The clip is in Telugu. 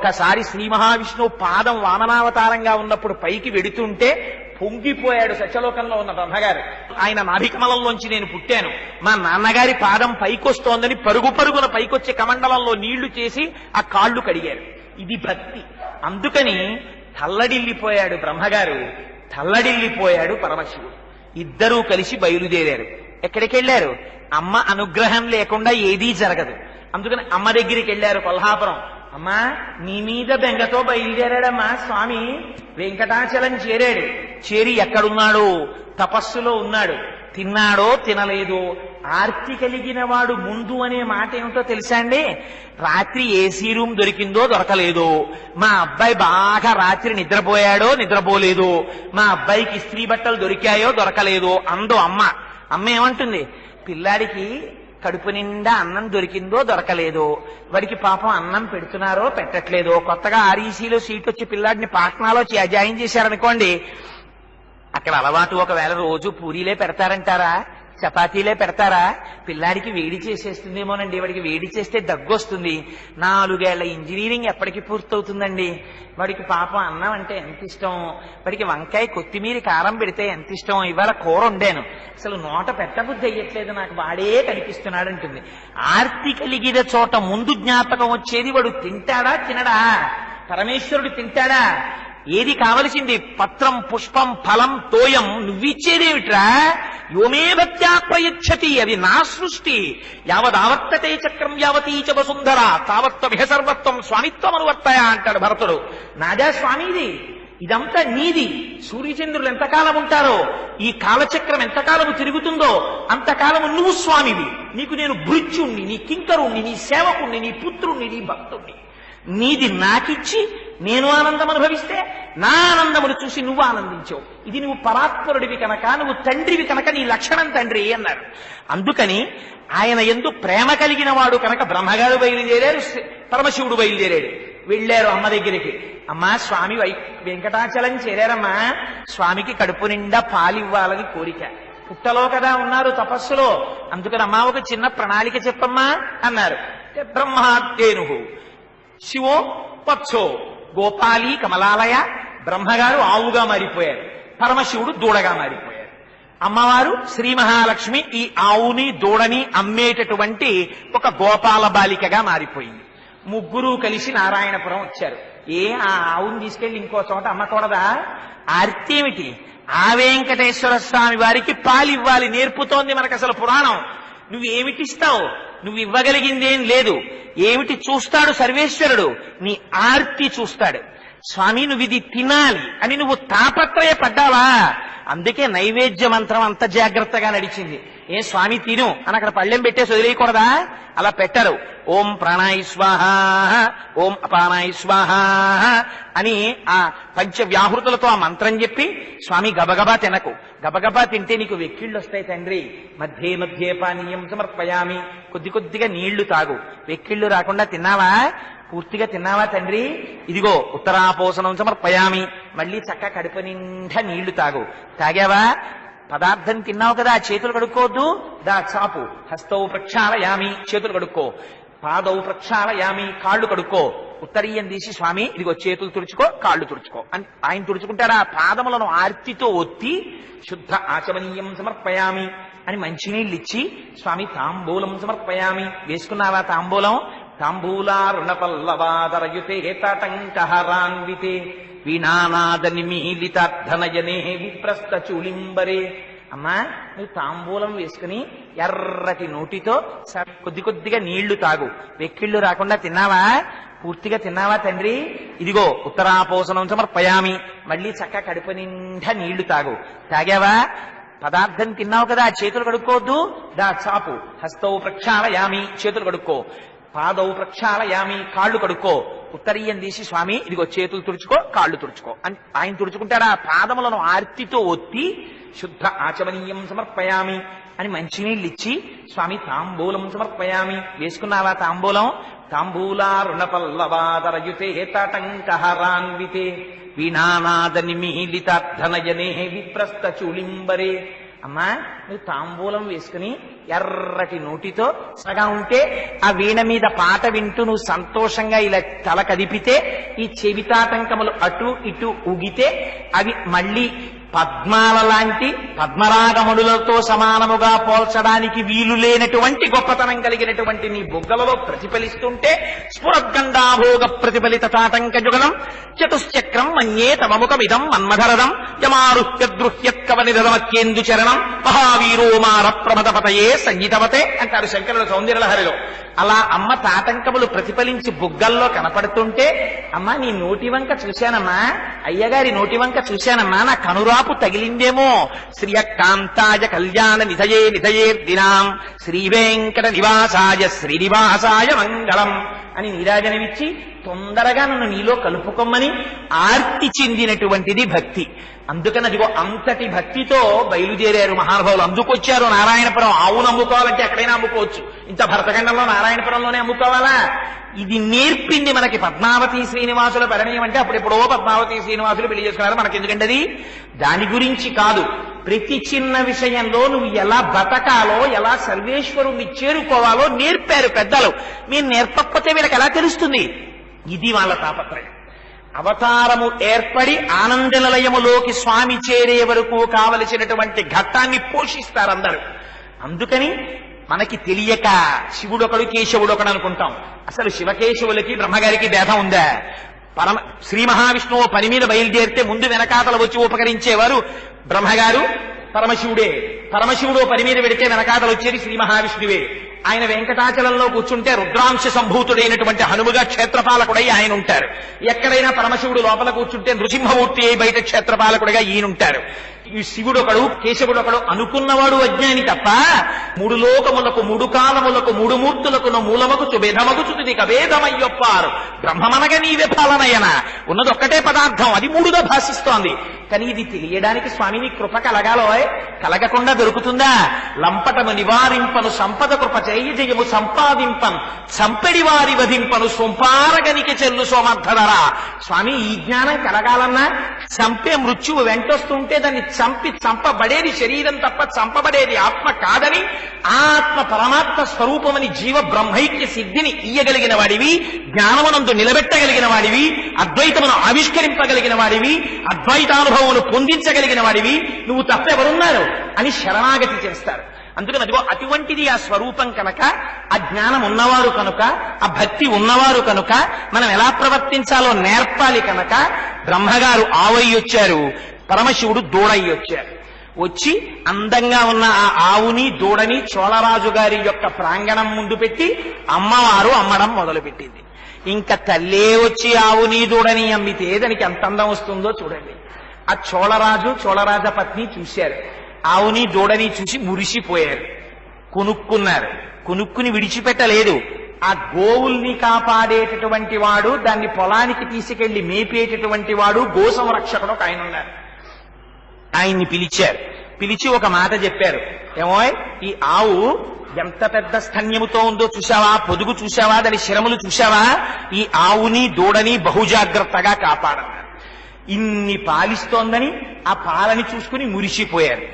ఒక్కసారి శ్రీ మహావిష్ణువు పాదం వామనావతారంగా ఉన్నప్పుడు పైకి వెడుతుంటే పొంగిపోయాడు సత్యలోకంలో ఉన్న బ్రహ్మగారు. ఆయన నాభికమలంలోంచి నేను పుట్టాను. మా నాన్నగారి పాదం పైకొస్తోందని పరుగు పరుగున పైకొచ్చే కమండలంలో నీళ్ళు చేసి ఆ కాళ్ళు కడిగారు. ఇది భక్తి. అందుకని తల్లడిల్లిపోయాడు బ్రహ్మగారు. తల్లడిల్లిపోయాడు పరమశివుడు. ఇద్దరూ కలిసి బయలుదేరారు. ఎక్కడికి వెళ్ళారు అమ్మ అనుగ్రహం లేకుండా ఏదీ జరగదు. అందుకని అమ్మ దగ్గరికి వెళ్ళారు కొల్హాపురం. అమ్మా నీ మీద బెంగతో బయలుదేరాడమ్మా స్వామి. వెంకటాచలం చేరాడు. చేరి ఎక్కడున్నాడు? తపస్సులో ఉన్నాడు. తిన్నాడో తినలేదో? ఆర్తి కలిగిన వాడు ముందు అనే మాట ఏమిటో తెలుసా అండి? రాత్రి ఏసీ రూమ్ దొరికిందో దొరకలేదో? మా అబ్బాయి బాగా రాత్రి నిద్రపోయాడో నిద్రపోలేదో? మా అబ్బాయికి ఇస్త్రీ బట్టలు దొరికాయో దొరకలేదో? అందో అమ్మ. అమ్మ ఏమంటుంది? పిల్లాడికి కడుపు నిండా అన్నం దొరికిందో దొరకలేదో వాడికి పాపం అన్నం పెడుతున్నారో పెట్టట్లేదో కొత్తగా ఆర్ఈసీలో సీట్ వచ్చి పిల్లాడిని పాట్నాలో జాయిన్ చేశారనుకోండి అక్కడ అలవాటు ఒకవేళ రోజు పూరీలే పెడతారంటారా? చపాతీలే పెడతారా? పిల్లాడికి వేడి చేసేస్తుందేమోనండి వాడికి వేడి చేస్తే దగ్గు వస్తుంది నాలుగేళ్ళ ఇంజనీరింగ్ ఎప్పటికి పూర్తవుతుందండి. వాడికి పాపం అన్నం అంటే ఎంత ఇష్టం? వాడికి వంకాయ కొత్తిమీర కారం పెడితే ఎంత ఇష్టం? ఇవాళ కూర వండాను. అసలు నోట పెట్టబుద్ధి అయ్యట్లేదు నాకు వాడే కనిపిస్తున్నాడు అంటుంది ఆర్తి కలిగిన చోట ముందు జ్ఞాపకం వచ్చేది వాడు తింటాడా తినడా? పరమేశ్వరుడు తింటాడా? ఏది కావలసింది? పత్రం పుష్పం ఫలం తోయం నువ్విచ్చేదేమిట్రా? యోమే ప్రయచ్చతి అది నా సృష్టి. యావదావర్తతే చక్రం యావతీ చ వసుంధర. తావత్వ సర్వత్వం స్వామిత్వం అనువర్తయ అంటాడు భరతుడు. నాదా స్వామిది ఇదంతా నీది. సూర్యచంద్రులు ఎంతకాలం ఉంటారో ఈ కాలచక్రం ఎంతకాలము తిరుగుతుందో అంతకాలము నువ్వు స్వామివి. నీకు నేను భృత్యుణ్ణి నీ కింకరుణ్ణి నీ సేవకుణ్ణి నీ పుత్రుణ్ణి నీ భక్తుణ్ణి. నీది నాకిచ్చి నేను ఆనందం అనుభవిస్తే నా ఆనందమును చూసి నువ్వు ఆనందించావు. ఇది నువ్వు పరాత్పరుడివి కనుక నువ్వు తండ్రివి కనుక నీ లక్షణం తండ్రి అన్నారు. అందుకని ఆయన ఎందు ప్రేమ కలిగిన వాడు కనుక బ్రహ్మగారు బయలుదేరారు శి- పరమశివుడు బయలుదేరాడు. వెళ్ళారు అమ్మ దగ్గరికి. అమ్మా స్వామి వై వెంకటాచలం చేరారమ్మా. స్వామికి కడుపు నిండా పాలివ్వాలని కోరిక. పుట్టలో కదా ఉన్నారు తపస్సులో. అందుకని అమ్మా ఒక చిన్న ప్రణాళిక చెప్పమ్మా అన్నారు. బ్రహ్మాద్యేను. శివో పచ్చో గోపాలి కమలాలయ బ్రహ్మగారు ఆవుగా మారిపోయారు. పరమశివుడు దూడగా మారిపోయారు. అమ్మవారు శ్రీ మహాలక్ష్మి ఈ ఆవుని దూడని అమ్మేటటువంటి ఒక గోపాల బాలికగా మారిపోయింది. ముగ్గురు కలిసి నారాయణపురం వచ్చారు. ఏ ఆ ఆవుని తీసుకెళ్ళి ఇంకో చోట అమ్మకూడదా? ఆర్తి ఏమిటి? ఆ వెంకటేశ్వర స్వామి వారికి పాలివ్వాలి నేర్పుతోంది మనకు అసలు పురాణం. నువ్వు ఏమిటిస్తావు? నువ్వు ఇవ్వగలిగిందేం లేదు. ఏమిటి చూస్తాడు సర్వేశ్వరుడు? నీ ఆర్తి చూస్తాడు. స్వామి నువ్వు ఇది తినాలి అని నువ్వు తాపత్రయపడ్డావా? అందుకే నైవేద్య మంత్రం అంత జాగ్రత్తగా నడిచింది. ఏ స్వామి తిను అని అక్కడ పళ్ళెం పెట్టేసి వదిలేయకూడదా? అలా పెట్టరు. ఓం ప్రాణాయి స్వాహ ఓం అపానాయి స్వాహ అని ఆ పంచ వ్యాహృతులతో ఆ మంత్రం చెప్పి స్వామి గబగబా తినకు. గబగబా తింటే నీకు వెక్కిళ్ళు వస్తాయి తండ్రి. మధ్యే మధ్యే పానీయం సమర్పయామి. కొద్ది కొద్దిగా నీళ్ళు తాగు. వెక్కిళ్ళు రాకుండా తిన్నావా? పూర్తిగా తిన్నావా తండ్రి? ఇదిగో ఉత్తరాపోసనం సమర్పయామి. మళ్ళీ చక్క కడుపు నిండా నీళ్ళు తాగు. తాగావా? పదార్థం తిన్నావు కదా చేతులు కడుక్కోవద్దు. దా చాపు. హస్తౌ ప్రక్షాళయామి చేతులు కడుక్కో. పాదౌ ప్రక్షాళయామి కాళ్ళు కడుక్కో. ఉత్తరీయం తీసి స్వామి ఇదిగో చేతులు తుడుచుకో కాళ్ళు తుడుచుకో. అని ఆయన తుడుచుకుంటారా? పాదములను ఆర్తితో ఒత్తి శుద్ధ ఆచమనీయం సమర్పయామి అని మంచినీళ్ళు ఇచ్చి స్వామి తాంబూలం సమర్పయామి. వేసుకున్నావా తాంబూలం? తాంబూలారుణ పల్లవాదరయుతే తటంకహరాన్వితే. వీణానాద నిమీలితార్థనయనే విప్రస్థ చూలింబరే. అమ్మా నువ్వు తాంబూలం వేసుకుని ఎర్రటి నోటితో కొద్ది కొద్దిగా నీళ్ళు తాగు. వెక్కిళ్ళు రాకుండా తిన్నావా? పూర్తిగా తిన్నావా తండ్రి? ఇదిగో ఉత్తరాపోసనం సమర్పయామి. మళ్ళీ చక్క కడుపు నిండా నీళ్ళు తాగు. తాగావా? పదార్థం తిన్నావు కదా చేతులు కడుక్కోవద్దు. దా చాపు. హస్తౌ ప్రక్షాళయామి. చేతులు కడుక్కో. పాదౌ ప్రక్షాళయామి కాళ్ళు కడుక్కో. ఉత్తరీయం తీసి స్వామి ఇదిగో చేతులు తుడుచుకో కాళ్ళు తుడుచుకో. అని ఆయన తుడుచుకుంటాడా? పాదములను ఆర్తితో ఒత్తి శుద్ధ ఆచమనీయం సమర్పయామి అని మంచినీళ్ళు ఇచ్చి స్వామి తాంబూలం సమర్పయామి. వేసుకున్నావా తాంబూలం? తాంబూలారుణ పల్లవాదరయుతే తటంకహరాన్వితే వీణానాద నిమీలితార్థనయనే విప్రస్థ చూలింబరే. అమ్మా నువ్వు తాంబూలం వేసుకుని ఎర్రటి నోటితో సగా ఉంటే ఆ వీణ మీద పాట వింటూ నువ్వు సంతోషంగా ఇలా తల కదిపితే ఈ చెవితాటంకములు అటు ఇటు ఊగితే అవి మళ్ళీ పద్మాల లాంటి పద్మరాగముడులతో సమానముగా పోల్చడానికి వీలు లేనటువంటి గొప్పతనం కలిగినటువంటి నీ బుగ్గలలో ప్రతిఫలిస్తుంటే స్ఫురద్గండాభోగ ప్రతిఫలిత తాటంక జుగలం చతుశ్చక్రం మన్యే తమముఖమిదం మన్మధరదం యమారుహ్యద్రుహ్యత్కవనిరమత్యేందు చరణం మహావీరో మార ప్రమదపతయే సంగీతవతే అంటారు శంకరుడు సౌందర్యలహరిలో. అలా అమ్మ తాటంకములు ప్రతిఫలించి బుగ్గల్లో కనపడుతుంటే అమ్మా నీ నోటి వంక చూశానమ్మా. అయ్యగారి నోటి వంక చూశానమ్మా. నా కనురాపు తగిలిందేమో. శ్రియకాంతాయ కళ్యాణ నిధయే నిధయే దినాం శ్రీవేంకట నివాసాయ శ్రీనివాసాయ మంగళం. అని నీరాజనమిచ్చి తొందరగా నన్ను నీలో కలుపుకోమని ఆర్తి చెందినటువంటిది భక్తి. అందుకని అదిగో అంతటి భక్తితో బయలుదేరారు మహానుభావులు. అందుకొచ్చారు నారాయణపురం. ఆవును అమ్ముకోవాలంటే ఎక్కడైనా అమ్ముకోవచ్చు. ఇంత భరతఖండంలో నారాయణపురంలోనే అమ్ముకోవాలా? ఇది నేర్పింది మనకి పద్మావతి శ్రీనివాసుల పరిణయం అంటే అప్పుడెప్పుడో పద్మావతి శ్రీనివాసులు పెళ్ళి చేసుకున్నారు. మనకి ఎందుకంటే అది? దాని గురించి కాదు. ప్రతి చిన్న విషయంలో నువ్వు ఎలా బతకాలో ఎలా సర్వేశ్వరుణ్ణి చేరుకోవాలో నేర్పారు పెద్దలు. మీరు నేర్పకపోతే వీళ్ళకి ఎలా తెలుస్తుంది? ఇది వాళ్ళ తాపత్రయం. అవతారము ఏర్పడి ఆనంద నిలయములోకి స్వామి చేరే వరకు కావలసినటువంటి ఘట్టాన్ని పోషిస్తారందరూ అందుకని మనకి తెలియక శివుడొకడు కేశవుడొకడు అనుకుంటాం. అసలు శివకేశవులకి బ్రహ్మగారికి భేదం ఉందా? పరమ శ్రీ మహావిష్ణువు పని మీద బయలుదేరితే ముందు వెనకాతల వచ్చి ఉపకరించేవారు బ్రహ్మగారు పరమశివుడే. పరమశివుడు పని మీద పెడితే వెనకాతలు వచ్చేది శ్రీ మహావిష్ణువే. ఆయన వెంకటాచలంలో కూర్చుంటే రుద్రాంశ సంభూతుడైనటువంటి హనుమగా క్షేత్రపాలకుడై ఆయన ఉంటారు ఎక్కడైనా పరమశివుడు లోపల కూర్చుంటే నృసింహమూర్తి అయి బయట క్షేత్రపాలకుడిగా ఈయనుంటారు. ఈ శివుడొకడు కేశవుడొకడు అనుకున్నవాడు అజ్ఞాని తప్ప మూడు లోకములకు మూడు కాలములకు మూడు మూర్తులకు మూలమకు చుభేదమగు చుతుది కవేదమయ్యొప్పారు. బ్రహ్మమనగ నీవే పాలనయన. ఉన్నది ఒక్కటే పదార్థం. అది మూడుగా భాషిస్తోంది. కానీ ఇది తెలియడానికి స్వామిని కృప కలగాలో కలగకుండా దొరుకుతుందా? లంపటము నివారింపను సంపద కృప చేయ జయము సంపాదింపన్ చంపెడి వారి వధింపను సొంపారగనికి చెల్లు సోమర్థడరా స్వామి ఈ జ్ఞానం కలగాలన్నా చంపే మృత్యువు వెంటొస్తుంటే దాన్ని చంపి చంపబడేది శరీరం తప్ప చంపబడేది ఆత్మ కాదని ఆత్మ పరమాత్మ స్వరూపమని జీవ బ్రహ్మైక్య సిద్ధిని ఇయ్యగలిగిన వాడివి జ్ఞానమునందు నిలబెట్టగలిగిన వాడివి అద్వైతమును ఆవిష్కరింపగలిగిన వాడివి అద్వైతానుభవమును పొందించగలిగిన వాడివి. నువ్వు తప్పెవరున్నారు అని శరణాగతి చేస్తారు. అందుకని అదిగో అటువంటిది ఆ స్వరూపం కనుక ఆ జ్ఞానం ఉన్నవారు కనుక ఆ భక్తి ఉన్నవారు కనుక మనం ఎలా ప్రవర్తించాలో నేర్పాలి కనుక బ్రహ్మగారు ఆవయ్యి వచ్చారు. పరమశివుడు దూడయ్యి వచ్చారు. వచ్చి అందంగా ఉన్న ఆ ఆవుని దూడని చోళరాజు గారి యొక్క ప్రాంగణం ముందు పెట్టి అమ్మవారు అమ్మడం మొదలుపెట్టింది. ఇంకా తల్లే వచ్చి ఆవుని దూడని అమ్మితే దానికి ఎంత అందం వస్తుందో చూడండి. ఆ చోళరాజు చోళరాజ పత్ని చూశారు. ఆవుని దూడని చూసి మురిసిపోయారు. కొనుక్కున్నారు. కొనుక్కుని విడిచిపెట్టలేదు. ఆ గోవుల్ని కాపాడేటటువంటి వాడు దాన్ని పొలానికి తీసుకెళ్ళి మేపేటటువంటి వాడు గో సంరక్షకుడు ఒక ఆయన ఉన్నారు. ఆయన్ని పిలిచారు. పిలిచి ఒక మాట చెప్పారు. ఏమో ఈ ఆవు ఎంత పెద్ద స్థన్యముతో ఉందో చూసావా పొదుగు చూసావా దాని శిరములు చూసావా ఈ ఆవుని దూడని బహుజాగ్రత్తగా కాపాడన్నారు ఇన్ని పాలిస్తోందని ఆ పాలని చూసుకుని మురిసిపోయారు.